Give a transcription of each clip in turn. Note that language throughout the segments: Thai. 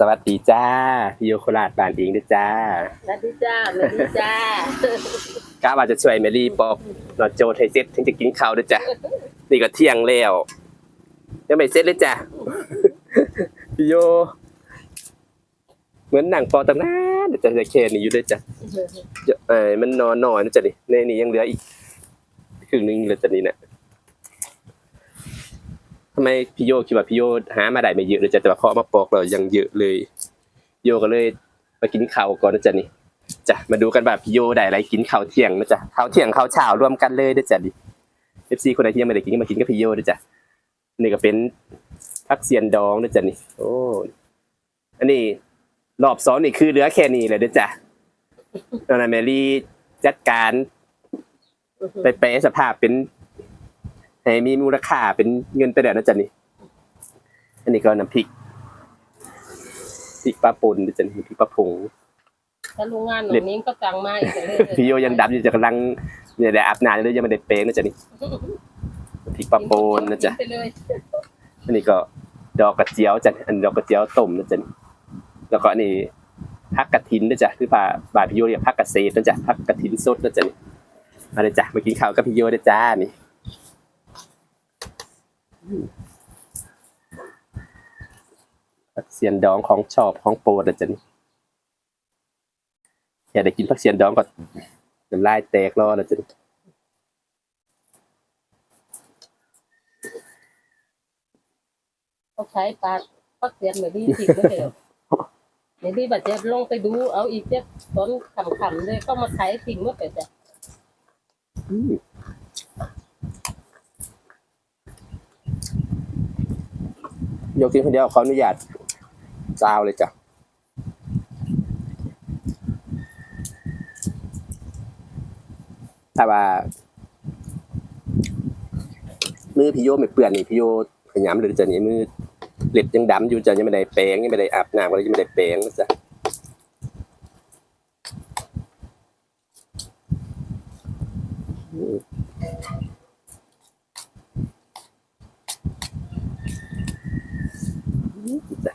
สวัสดีจ้าพี่โยโคราชบ้านเองด้วยจ้าสวัสดีจ้าสวัสดีจ้ากะว่าจะช่วยแมรี่ปอกนอนโจไทยเซ็ตถึงจะกินข้าวด้วยจ้ะนี่ก็เที่ยงแล้วยังไม่เสร็จเลยจ้ะพี่โย เหมือนหนังปอตำนานแต่จะแค่นี้อยู่ด้วยจ้ะเดี๋ยวเอ้ยมันนอนหน่อยนะจ๊ะนี่ในนี้ยังเหลืออีกครึ่งหนึงเลยจ้ะนี่เนี่ย ทำไมพี่โยคิดว่าพี่โยหามาได้ไม่เยอะเลยจ้ะแต่ว่าเขาเอมาปอกเรายังเยอะเลย โยก็เลยมากินข้าวก่อนนะจ๊ะนี่จ้ะมาดูกันแบบพี่โยได้อะไรกินข้าวเที่ยงนะจ๊ะข้าวเที่ยงข้าวเช้ารวมกันเลยนะจ๊ะดิเอฟซีคนไหนที่ยังไม่ได้กินก็มากินกับพี่โยนะจ๊ะนี่ก็เป็นพักเซียนดองนะจ๊ะนี่ โอ้อันนี้รอบสองนี่คือเหลือแค่นี้เลยนะจ๊ะตอนนั้นแมรี่จัดการไปแปลสภาพเป็น ให้มีมูลค่าเป็นเงินไปแล้วนะจ๊ะนี่อันนี้ก็น้ำพริกพริกปลาป่นนะจ๊ะนี่พริกปลาผงถ้าโรงงานหนองนิ้งก็จังมาอีกเลยพี่โยยังดับอยู่จะกำลังเนี่ยได้อาบน้ำเลยยังไม่ได้เป้งนะจ๊ะนี่พริกปลาโปนนะจ๊ะไปเลยอันนี้ก็ดอกกระเจียวจ้ะอันนดอกกระเจียวต้มนะจ๊ะนี่แล้วก็อันนี้ผักกระถินนะจ๊ะคือป่าบาพี่โยเรียกผักกระเศษนะจ๊ะผักกระถินสดนะจ๊ะนี่มาเลยจ้ะมากินข้าวกับพี่โยนะจ้านี่ ผักเสียนดองของชอบของโปรดนะจ๊ะนี่อยากได้กินผักเสียนดองก็น้ำลายแตกรอนะจ๊ะนี่เขาใช้ปลาปักเสียนเหมือนที่ติดไม่เดียวเดี๋ยวที่บัดเจ็บลงไปดูเอาอีกเจ็บตอนขำๆเลยก็มาขายสิ่งเมื่อแต่จะ อืมโยกินคนเดียวขออนุญาตซาวเลยจ้ะถ้าว่ามือพี่โยไม่เปื่อนนี่พี่โยขยำเลยจ้ะนี่มือเล็บยังดำอยู่จ้ะยังไม่ได้แปรงยังไม่ได้อาบน้ำก็เลยยังไม่ได้แปรงนะจ้ะ จ้ะ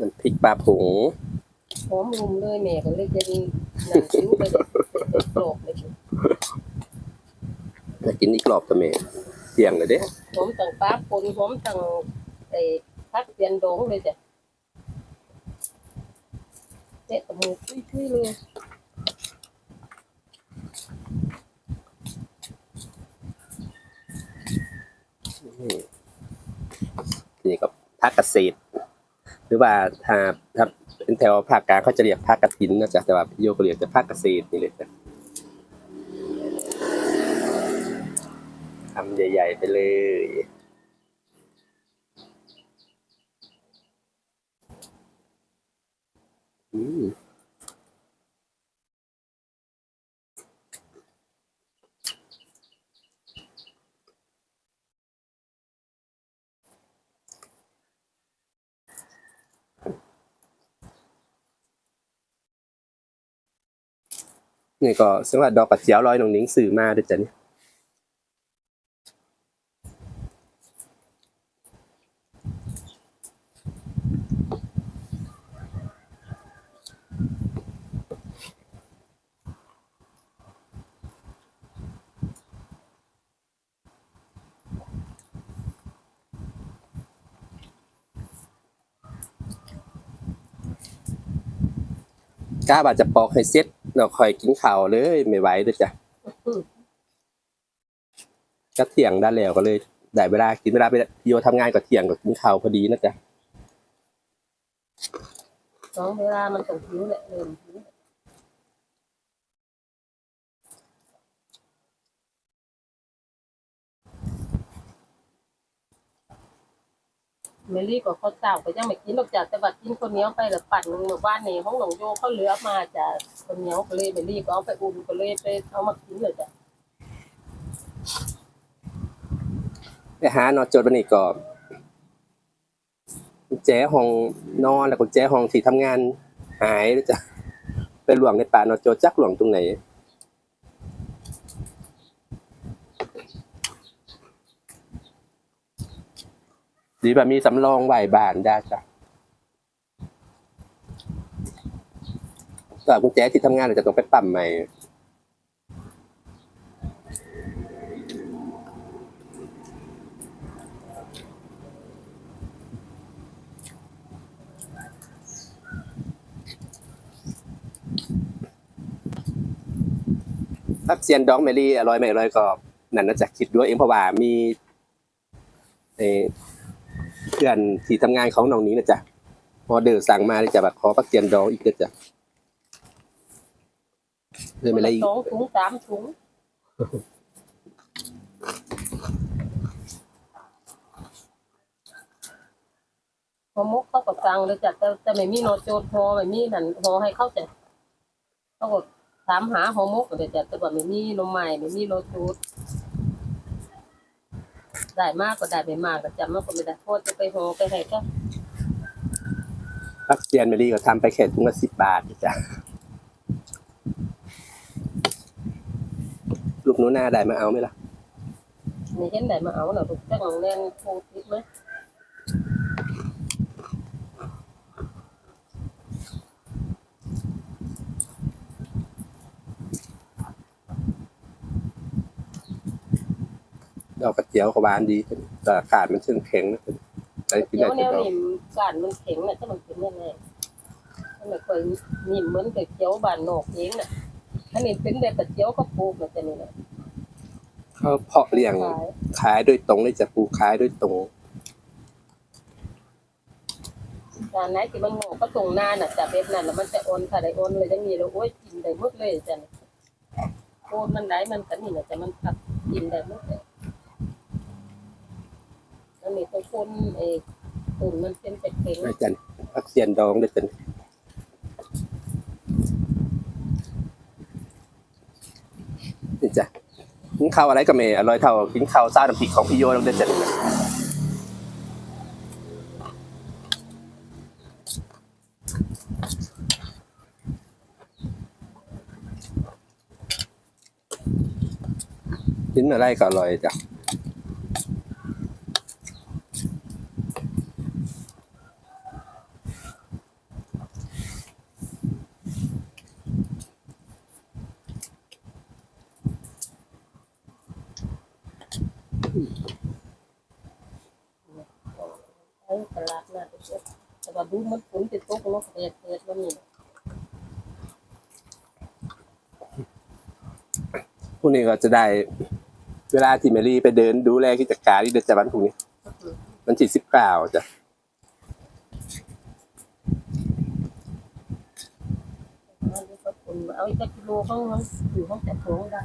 น้ำพริกปลาผงหอมรุมเลยแม่ก็เลยจะมีหนังคิ้วไปเลยโกรกเลยถ้ากินอีกรอบก็แม่เที่ยงเลยเด้หอมต่างปลาปนหอมต่างไอ้พักเสียนโดงเลยจ้ะเจ๊ตะมูคุยๆเลย นี่ก็ภาคเกษตร หรือว่าถ้าถ้าเป็นแถวภาคกลางเขาจะเรียกภาคกระถินนะจ๊ะแต่ว่าพี่โยก็เรียกแต่ภาคเกษตรนี่เลยจ้ะทำใหญ่ ๆ ไปเลย นี่ก็สำหรับดอกกระเจียวลอยหนองนิ้งสื่อมาด้วยจ้ะนี่กล้าบาดจะปอกให้เซ็ต เราคอยกินข้าวเลยไม่ไหวเลยจ้ะก็เที่ยงได้แล้วก็เลยได้เวลากินเวลาไปโยทำงานก็เที่ยงก็กินข้าวพอดีนะจ๊ะ สองเวลามันต้องคิ้วแหละเดินคิ้ว เมลี่ก็เขาเจ้าก็ยังไม่กินหรอกจ้ะแต่บัดกินคนเหนียวไปแล้วปั่นหมู่บ้านในห้องหลงโยเขาเหลือมาจ้ะคนเหนียวก็เลยเมลี่ก็เอาไปอุ่นก็เลยไปเอามากินเลยจ้ะไปหานอนโจทย์วันนี้ก็กุญแจห้องนอนแล้วกุญแจห้องที่ทำงานหายเลยจ้ะไปหลวงในป่านอนโจทย์จักหลวงตรงไหน ดีแบบมีสำรองไหวบานได้จ้ะแต่กุญแจที่ทำงานเราจะต้องไปปั๊มใหม่ถ้าเซียนดองเมลี่อร่อยไหมอร่อยก็นั่นน่าจะคิดด้วยเองเพราะว่ามีเอ พื่อนที่ทำงานของน้องนี้นะจ๊ะออเดอร์สั่งมาเลยจะแบบขอปักเซียนดองอีกนะจ๊ะเลยไม่ไรอีกสองถุงสามถุงพอมกเขาก็สั่งเลยจ้ะแต่แต่ไม่มีโนโจทย์พอไม่มีนั่นพอให้เข้าใจเขาก็ถามหาหอมกเลยจ้ะแต่ว่าไม่มีนมใหม่ไม่มีโนโจทย์ ได้มากก็ได้ไม่มากก็จำมากก็ไม่ได้โทษจะไปหอไปให้ก็ปักเซียนเมลี่ก็ทำไปแค่ถุงละสิบบาทนะจ๊ะลูกหนูหน้าได้มาเอาไหมล่ะนี่เห็นได้มาเอาน่ะลูกจังแน่นโคติดไหม ดอกกระเจียวก็หวานดีแต่ขาดมันเชิงแข็งนะแต่กินเดี๋ได้ยวแนแต่วดอกนิ่มการมันแข็งน่ะถ้ามันเป็นยังไงมันไม่ค่อยนิ่มเหมือนกับเจียวบานนอกเองน่ะอันนี้เป็นแบบกระเจียวก็ปลูกน่ะแต่นี่แหละเขาเพาะเลี้ยงขายขายโดยตรงเลยจะปลูกขายโดยตรงการไหนที่มันงอกก็ตรงหน้าน่ะจะแบบนั้นน่ะมันจะอ่อนถ้าได้อ่อนเลยจังนี้แล้วโอ้ยกินได้หมดเลยจ้ะนี่โอนมันไหนมันก็นี่น่ะแต่มันตัดกินได้หมดเลยอั นนี้ต้องคนไอ้ตุ่นมันเป็นเป็ดเข็งอาจารย์ปักเซียนดองด้วยจันนี่จ้ะกินข้าวอะไรก็ไม่อร่อยเท่ากินข้าวซาน้ำพริกของพี่โยลงเด็ดจันกินอะไรก็อร่อยจ้ะ ไอ้ตลาดน่ะเด็กๆแต่ว่าดูมันฝนจะตกเนาะแดดแดดมันนี่ พรุ่งนี้ก็จะได้ เวลาที่เมลี่ไปเดินดูแลกิจการที่เดือนจันทร์พรุ่งนี้วันที่สิบเก้าจ้ะมันก็คนเอาอีกกิโลเขามันอยู่ห้องแต่ของได้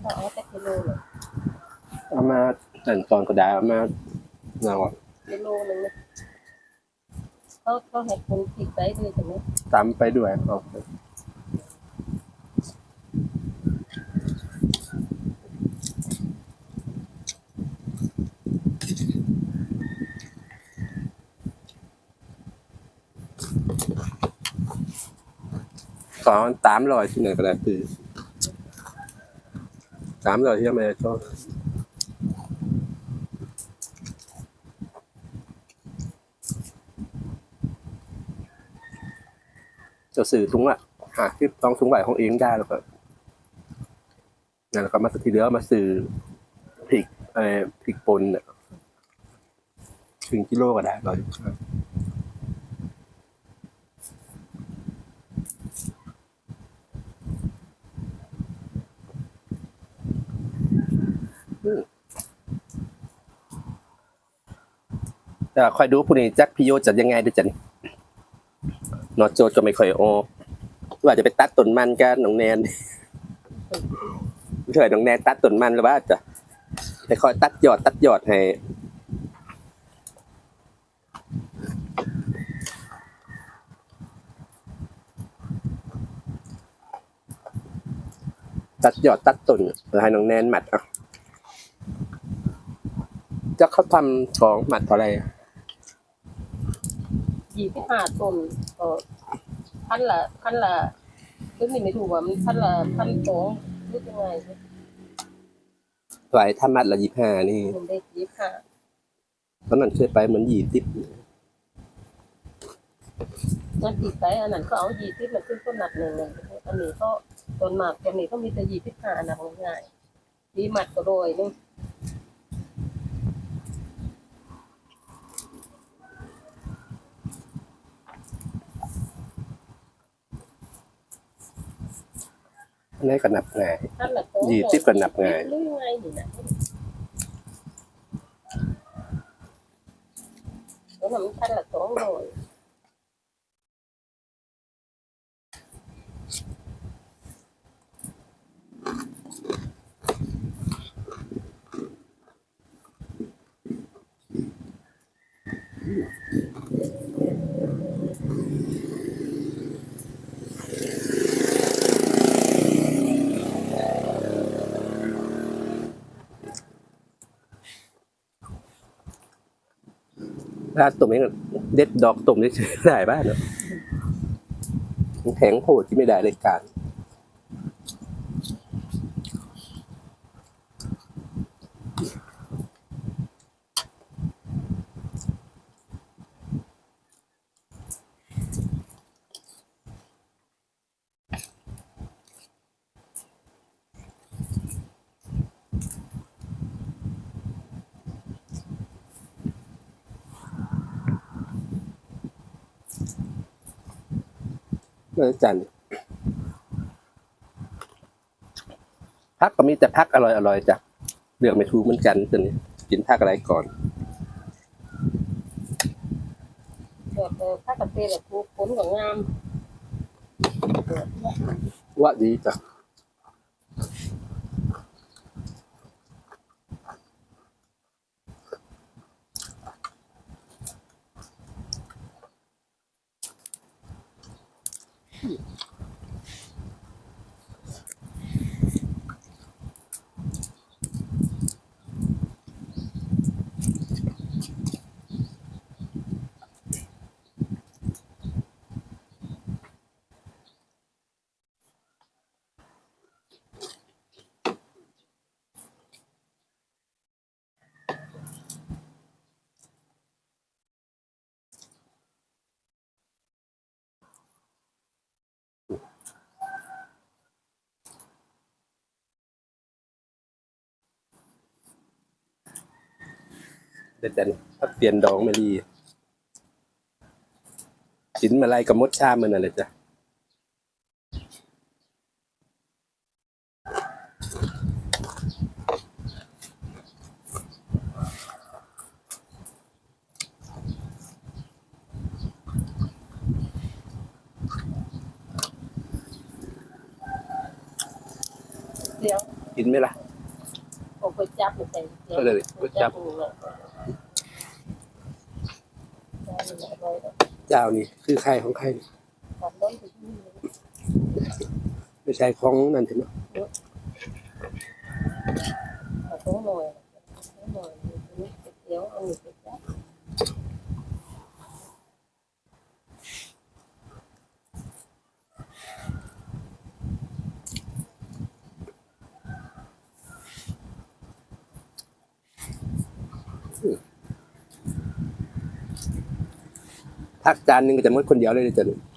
เขาเอาแต่กิโลเลยเอามาจันตอนก็ได้เอามาเนาะกิโลนึงนะเขาเขาให้คนติดใจด้วยใช่ไหมตามไปด้วยเอา ไปขอตามรอยที่ไหนก็ได้คือตามรอยที่ยังไม่ชอบจะสื่อถุงละหาที่ต้องถุงไหวของเองได้แล้วก็นั่นแล้วก็มาทีเดียวมาสื่อพริกเอ่อพริกปนเนี่ยถึงกิโลก็ได้ร้อย แต่คอยดูผู้นี้จักพิโยจะยังไงด้วยจันนอโจทก็ไม่ค่อยออว่าจะไปตัดต้นมันกันน้องแนนช่วยน้องแนนตัดต้นมันหรือว่าจะไปคอยตัดยอดตัดยอดให้ตัดยอดตัดต้นให้น้องแนนหมัดอะจะเขาทำของหมัดเท่าไรอะ ยี่สิบห้าต้นก็พันละพันละคือนี่ไม่ถูกว่ามันพันละพันสองรู้ยังไงไหวถ้ามัดละยี่ห้านี่มันได้ยี่สิบห้าตอนนั้นเคยไปเหมือนยี่สิบนั่นติดไปอันนั้นก็เอายี่สิบมันขึ้นต้นหนักหนึ่งอันนี้ก็ต้นหมากตัวนี้ก็มีแต่ยี่สิบห้าหนักง่ายดีหมัดก็โรยนึง อันนี้ก็นับง่ายท่านละโตยี่สิบก็นับง่ายหรือไงนี่นะแล้วมันท่านละสองโราตุ่มเองเด็ดดอกตุ่มได้ได้บ้านเนอะแข็งโหดที่ไม่ได้เลยการ เมื่อจันทร์พักก็มีแต่พักอร่อยอร่อยๆจ้ะเลือกไม่ถูกเหมือนกันตัวนี้กินพักอะไรก่อนแบบเออถ้าเกษตรแบบปลูกผลก็งามว่าดีจ้ะ เด็ดจันพักเปลี่ยนดองไม่ดีกินมาไล่กับมดชามมันอะไรจ้ะเดี๋ยวกินไหมล่ะผมไปจับไปใส่เดี๋ยวก็เลยก๋วยจั๊บหมู เจ้านี่คือใครของใครนี่ไปที่นี่เลยไม่ใช่ของนั่นใช่ไหมตัดต้นหน่อยนี่เดี๋ยวเอาหนูไปจับ พักจานหนึงก็จะมดคนเดียวเลยจ้ะ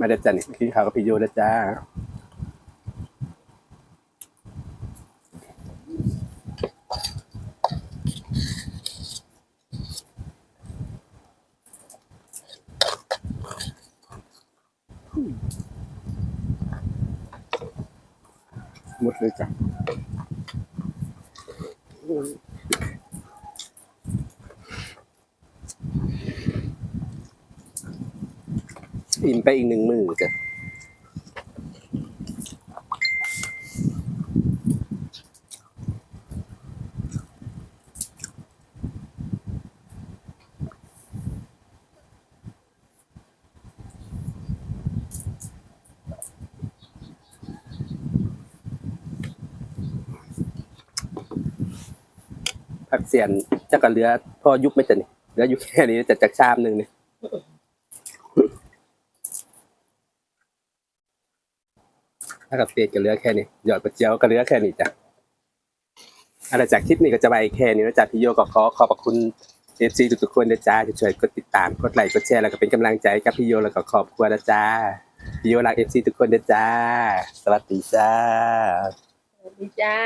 มาเด็ดจ้ะนี่กินข้าวกับพี่โยนะจ้า อิ่มไปอีกหนึ่งมือจ้ะผักเสียนจักกะเลือพ่อยุบไม่จะนี่เหลือยุบแค่นี้จะจากชามหนึ่งนี่ กับเศษก็เหลือแค่นี้หยอดกระเจียวก็เหลือแค่นี้จ้ะอะไรจากคลิปนี้ก็จะไปแค่นี้นะจ๊ะพี่โยก็ขอขอบคุณเอฟซีทุกๆคนนะจ๊ะที่ช่วยกดติดตามกดไลค์กดแชร์แล้วก็เป็นกำลังใจกับพี่โยแล้วก็ขอบคุณนะจ๊ะพี่โยรักเอฟซีทุกคนนะจ๊ะสวัสดีจ้าสวัสดีจ้า